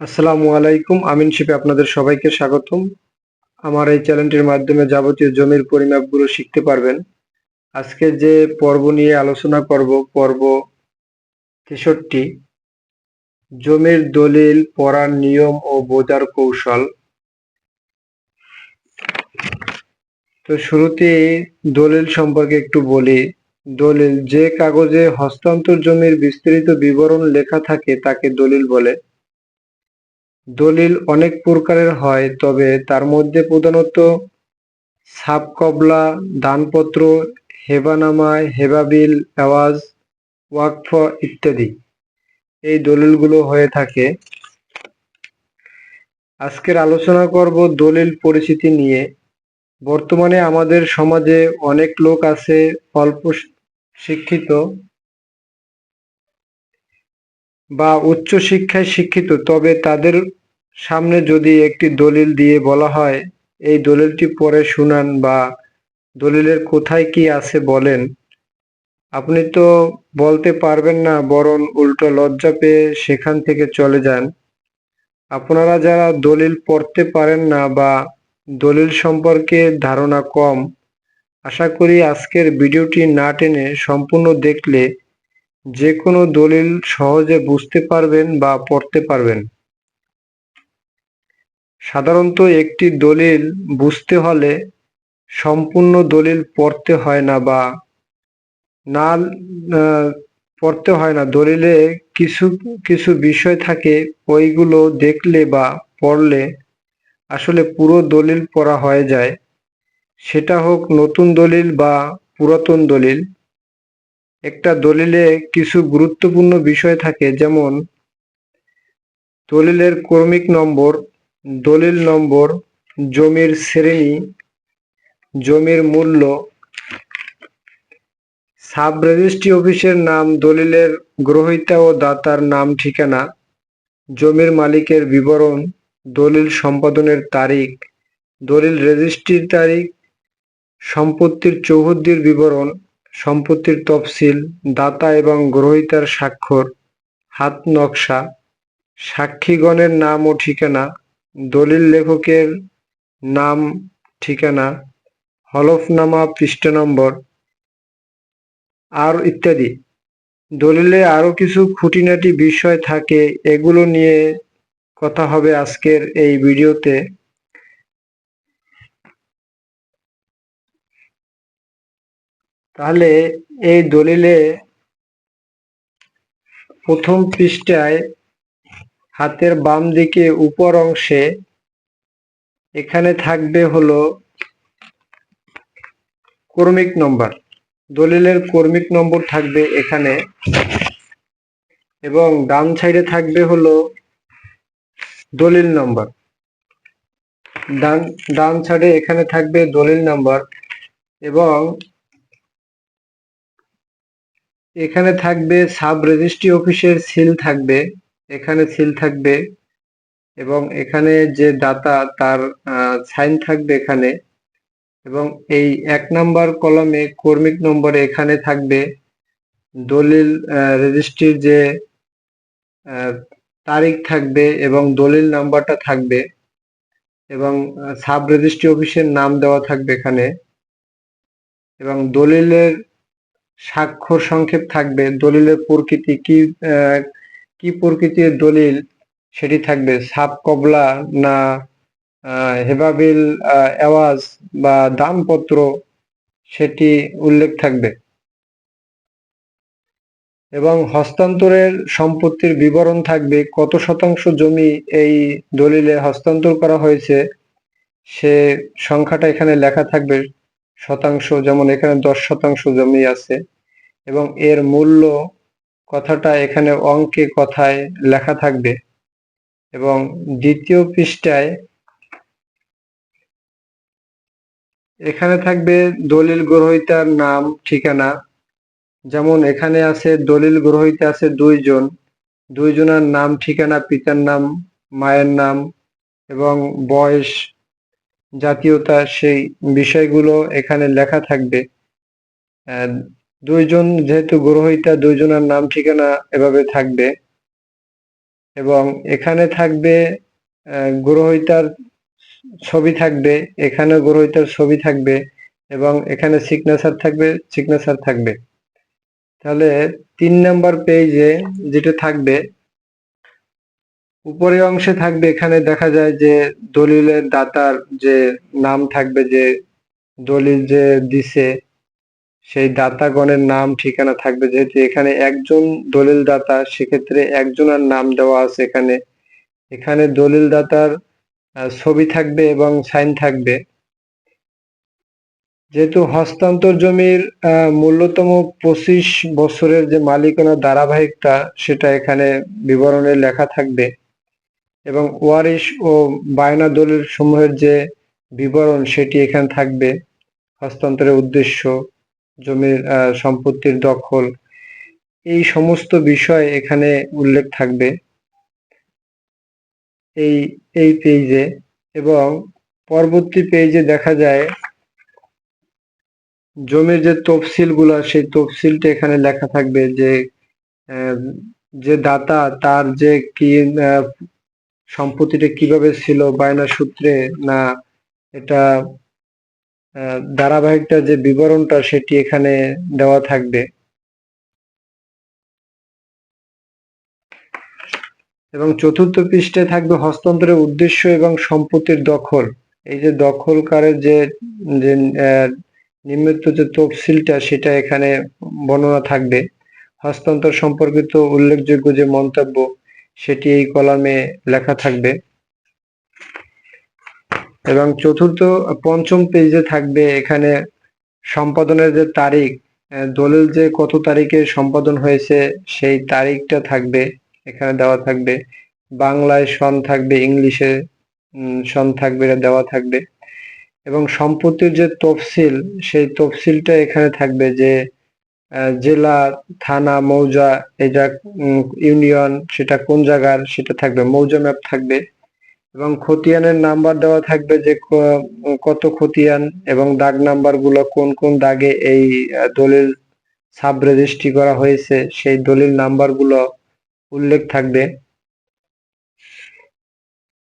আসসালামু আলাইকুম, আমিন শিপে আপনাদের সবাইকে স্বাগতম। আমার এই চ্যানেলটির মাধ্যমে যাবতীয় জমির পরিমাপগুলো শিখতে পারবেন। আজকে যে পর্ব নিয়ে আলোচনা করব, পর্ব তেষট্টি। জমির দলিল, পড়ার নিয়ম ও বোঝার কৌশল। তো শুরুতে দলিল সম্পর্কে একটু বলি। দলিল, যে কাগজে হস্তান্তর জমির বিস্তারিত বিবরণ লেখা থাকে তাকে দলিল বলে। দলিল অনেক প্রকারের হয়, তবে তার মধ্যে প্রধানত সাবকবলা দানপত্র হেবানামা হেবাবিল, আওয়াজ, ওয়াকফ ইত্যাদি। এই দলিলগুলো হয়ে থাকে। আজকের আলোচনা করব দলিল পরিচিতি নিয়ে। বর্তমানে আমাদের সমাজে অনেক লোক আছে অল্প শিক্ষিত বা উচ্চ শিক্ষায় শিক্ষিত, তবে তাদের সামনে যদি একটি দলিল দিয়ে বলা হয়, এই দলিলটি পড়ে শুনান বা দলিলের কোথায় কি আছে বলেন। আপনি তো বলতে পারবেন না, বরং উল্টো লজ্জা পেয়ে সেখান থেকে চলে যান। আপনারা যারা দলিল পড়তে পারেন না বা দলিল সম্পর্কে ধারণা কম, আশা করি আজকের ভিডিওটি না টেনে সম্পূর্ণ দেখলে যে কোনো দলিল সহজে বুঝতে পারবেন বা পড়তে পারবেন। সাধারণত একটি দলিল বুঝতে হলে সম্পূর্ণ দলিল পড়তে হয় না বা না পড়তে হয় না। দলিলে কিছু কিছু বিষয় থাকে, ওইগুলো দেখলে বা পড়লে আসলে পুরো দলিল পড়া হয়ে যায়। সেটা হোক নতুন দলিল বা পুরাতন দলিল। একটা দলিলে কিছু গুরুত্বপূর্ণ বিষয় থাকে, যেমন দলিলের ক্রমিক নম্বর, দলিল নম্বর, জমির শ্রেণি, জমির মূল্য সাব রেজিস্ট্রি অফিসের নাম, দলিলের গ্রহীতা ও দাতার নাম, ঠিকানা, জমির মালিকের বিবরণ, দলিল সম্পাদনের তারিখ, দলিল রেজিস্ট্রির তারিখ, সম্পত্তির চৌহদ্দির বিবরণ সম্পত্তির তফসিল, দাতা এবং গ্রহীতার স্বাক্ষর, হাত নকশা, সাক্ষীগণের নাম ও ঠিকানা, দলিল লেখকের নাম, ঠিকানা, হলফনামা, পৃষ্ঠা নম্বর, আর ইত্যাদি। দলিলে আরও কিছু খুঁটিনাটি বিষয় থাকে, এগুলো নিয়ে কথা হবে আজকের এই ভিডিওতে। তাহলে এই দলিলে প্রথম পৃষ্ঠায় হাতের বাম দিকে উপর অংশে এখানে থাকবে হলো কর্মিক নম্বর। দলিলের কর্মিক নম্বর থাকবে এখানে এবং ডান সাইডে থাকবে হলো দলিল নম্বর। ডান ডান সাইডে এখানে থাকবে দলিল নম্বর এবং এখানে থাকবে সাব রেজিস্ট্রি অফিসের সিল থাকবে, এখানে সিল থাকবে এবং এখানে যে দাতা তার সাইন থাকবে এখানে এবং এই এক নাম্বার কলমে কর্মিক নম্বরে এখানে থাকবে দলিল রেজিস্ট্রির যে তারিখ থাকবে এবং দলিল নাম্বারটা থাকবে এবং সাব রেজিস্ট্রি অফিসের নাম দেওয়া থাকবে এখানে এবং দলিলের স্বাক্ষর সংক্ষেপ থাকবে। দলিলের প্রকৃতি কি কি প্রকৃতির দলিল? সেটি থাকবে। সাপ, কবলা না হেবাবিল আওয়াজ বা দানপত্র সেটি উল্লেখ থাকবে। এবং হস্তান্তরের সম্পত্তির বিবরণ থাকবে। কত শতাংশ জমি এই দলিলে হস্তান্তর করা হয়েছে? সে সংখ্যাটা এখানে লেখা থাকবে। শতাংশ, যেমন এখানে দশ শতাংশ জমি আছে, এবং এর মূল্য কথাটা এখানে অঙ্কে কথায় লেখা থাকবে। এবং দ্বিতীয় পৃষ্ঠায় এখানে থাকবে দলিল গ্রহীতার নাম, ঠিকানা। যেমন এখানে আছে, দলিল গ্রহীতা আছে দুইজন। দুইজনের নাম, ঠিকানা, পিতার নাম, মায়ের নাম এবং বয়স জাতীয়তা সেই বিষয়গুলো এখানে লেখা থাকবে। দুইজন যেহেতু গ্রহীতা, দুইজনের নাম ঠিকানা এভাবে থাকবে। এবং এখানে থাকবে গ্রহিতার ছবি থাকবে এখানে গ্রহিতার ছবি থাকবে এবং এখানে সিগনেচার থাকবে সিগনেচার থাকবে। তাহলে তিন নাম্বার পেজে যেটা থাকবে উপরের অংশে থাকবে, এখানে দেখা যায় যে দলিলের দাতার যে নাম থাকবে যে দলিল যে দিছে, সেই দাতাগণের নাম ঠিকানা থাকবে। যেহেতু এখানে একজন দলিল দাতা, সেক্ষেত্রে একজনের নাম দেওয়া আছে এখানে। এখানে দলিল দাতার ছবি থাকবে এবং সাইন থাকবে। যেহেতু হস্তান্তর জমির মূল্যতম পঁচিশ বছরের যে মালিকানা ধারাবাহিকতা, সেটা এখানে বিবরণে লেখা থাকবে। এবং ওয়ারিশ ও বায়না দলিল সমূহের যে বিবরণ, সেটি এখানে থাকবে। হস্তান্তরের উদ্দেশ্য, জমির সম্পত্তির দখল, এই সমস্ত বিষয় এখানে উল্লেখ থাকবে। এই এই পেজে এবং পরবর্তী পেজে দেখা যায়, জমির যে তফসিলগুলা, সেই তফসিলটা এখানে লেখা থাকবে যে যে দাতা, তার যে কি সম্পত্তিটা কীভাবে ছিল বায়না সূত্রে না এটা ধারাবাহিকটা যে বিবরণটা সেটি এখানে দেওয়া থাকবে। এবং চতুর্থ পৃষ্ঠে থাকবে হস্তান্তরের উদ্দেশ্য এবং সম্পত্তির দখল। এই যে দখলকারের যে যে আহ, নিম্মিত যে তফসিলটা সেটা এখানে বর্ণনা থাকবে। হস্তান্তর সম্পর্কিত উল্লেখযোগ্য যে মন্তব্য সেটি এই কলামে লেখা থাকবে। এবং চতুর্থ, পঞ্চম পেজে থাকবে এখানে সম্পাদনের যে তারিখ দলিল যে কত তারিখে সম্পাদন হয়েছে সেই তারিখটা থাকবে, এখানে দেওয়া থাকবে। বাংলায় সন থাকবে, ইংলিশে সন থাকবে, এটা দেওয়া থাকবে। এবং সম্পত্তির যে তফসিল, সেই তফসিলটা এখানে থাকবে যে জেলা, থানা, মৌজা, এটা ইউনিয়ন, সেটা কোন জায়গার, সেটা থাকবে, মৌজা ম্যাপ থাকবে। এবং খতিয়ানের নাম্বার দেওয়া থাকবে যে কত খতিয়ান এবং দাগ নাম্বারগুলো কোন কোন দাগে এই দলিল সাব রেজিস্ট্রি করা হয়েছে, সেই দলিল নাম্বারগুলো উল্লেখ থাকবে।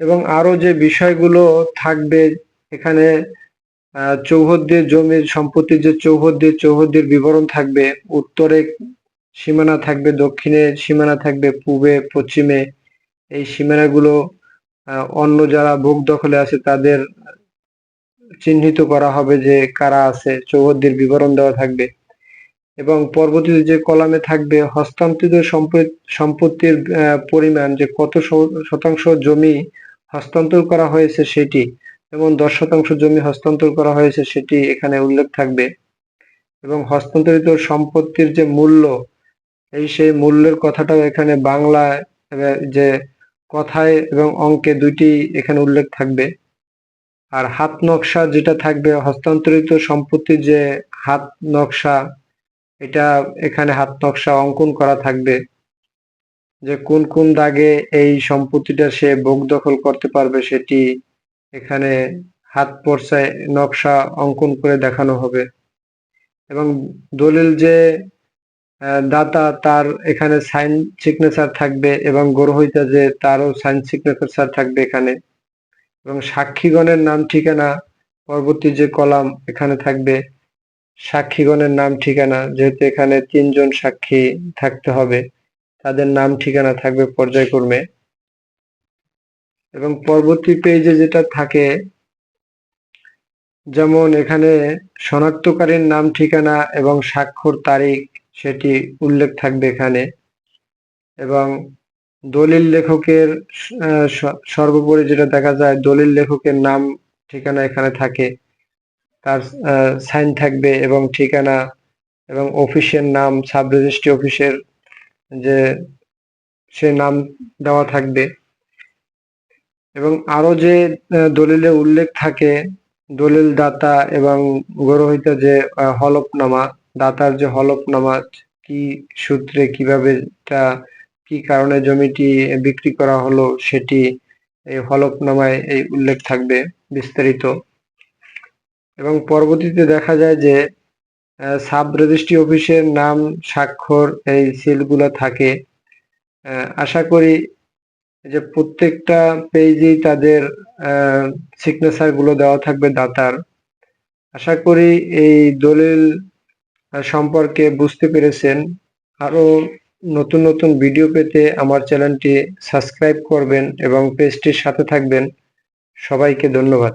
এবং আরও যে বিষয়গুলো থাকবে, এখানে চৌহদ্দির জমির সম্পত্তির যে চৌহদ্দি চৌহদ্দির বিবরণ থাকবে, উত্তরে সীমানা থাকবে, দক্ষিণে সীমানা থাকবে, পূবে, পশ্চিমে, এই সীমানাগুলো অন্য যারা ভোগ দখলে আছে তাদের চিহ্নিত করা হবে যে কারা আছে, চৌহদ্দির বিবরণ দেওয়া থাকবে। এবং পরবর্তীতে যে কলামে থাকবে, হস্তান্তরিত সম্পত- সম্পত্তির পরিমাণ যে কত শতাংশ জমি হস্তান্তর করা হয়েছে সেটি যেমন দশ শতাংশ জমি হস্তান্তর করা হয়েছে সেটি এখানে উল্লেখ থাকবে। এবং হস্তান্তরিত সম্পত্তির যে মূল্য, এই সেই মূল্যের কথাটাও এখানে বাংলায় যে কথায় এবং অঙ্কে দুইটি এখানে উল্লেখ থাকবে। আর হাত নকশা যেটা থাকবে, হস্তান্তরিত সম্পত্তির যে হাত নকশা, এটা এখানে হাত নকশা অঙ্কন করা থাকবে। যে কোন কোন দাগে এই সম্পত্তিটা সে ভোগ দখল করতে পারবে সেটি এখানে হাত পর্যায়ে নকশা অঙ্কন করে দেখানো হবে। এবং দলিল যে দাতা তার এখানে সাইন সিগনেচার থাকবে এবং গ্রহীতা যে, তারও সাইন সিগনেচার থাকবে এখানে। এবং সাক্ষীগণের নাম, ঠিকানা, পরবর্তী যে কলাম এখানে থাকবে। সাক্ষীগণের নাম, ঠিকানা, যেহেতু এখানে তিনজন সাক্ষী থাকতে হবে, তাদের নাম, ঠিকানা থাকবে পর্যায়ক্রমে। এবং পরবর্তী পেজে যেটা থাকে, যেমন এখানে শনাক্তকারীর নাম, ঠিকানা এবং স্বাক্ষর, তারিখ সেটি উল্লেখ থাকবে এখানে। এবং দলিল লেখকের সর্বোপরি যেটা দেখা যায়, দলিল লেখকের নাম, ঠিকানা এখানে থাকে। তার সাইন থাকবে এবং ঠিকানা এবং অফিসের নাম সাব রেজিস্ট্রি অফিসের যে, সে নাম দেওয়া থাকবে। এবং আরও যে দলিলে উল্লেখ থাকে দলিল দাতা এবং গ্রহীতা যে হলফনামা, দাতার যে হলফনামা, কি সূত্রে কীভাবে তা, কি কারণে জমিটি বিক্রি করা হলো, সেটি এই হলফনামায় এই উল্লেখ থাকবে বিস্তারিত। এবং পরবর্তীতে দেখা যায় যে সাব রেজিস্ট্রি অফিসের নাম, স্বাক্ষর এই সিলগুলো থাকে। আশা করি যে প্রত্যেকটা পেজেই তাদের সিগনেচারগুলো দেওয়া থাকবে দাতার। আশা করি এই দলিল সম্পর্কে বুঝতে পেরেছেন। আরও নতুন নতুন ভিডিও পেতে আমার চ্যানেলটি সাবস্ক্রাইব করবেন এবং পেজটির সাথে থাকবেন। সবাইকে ধন্যবাদ।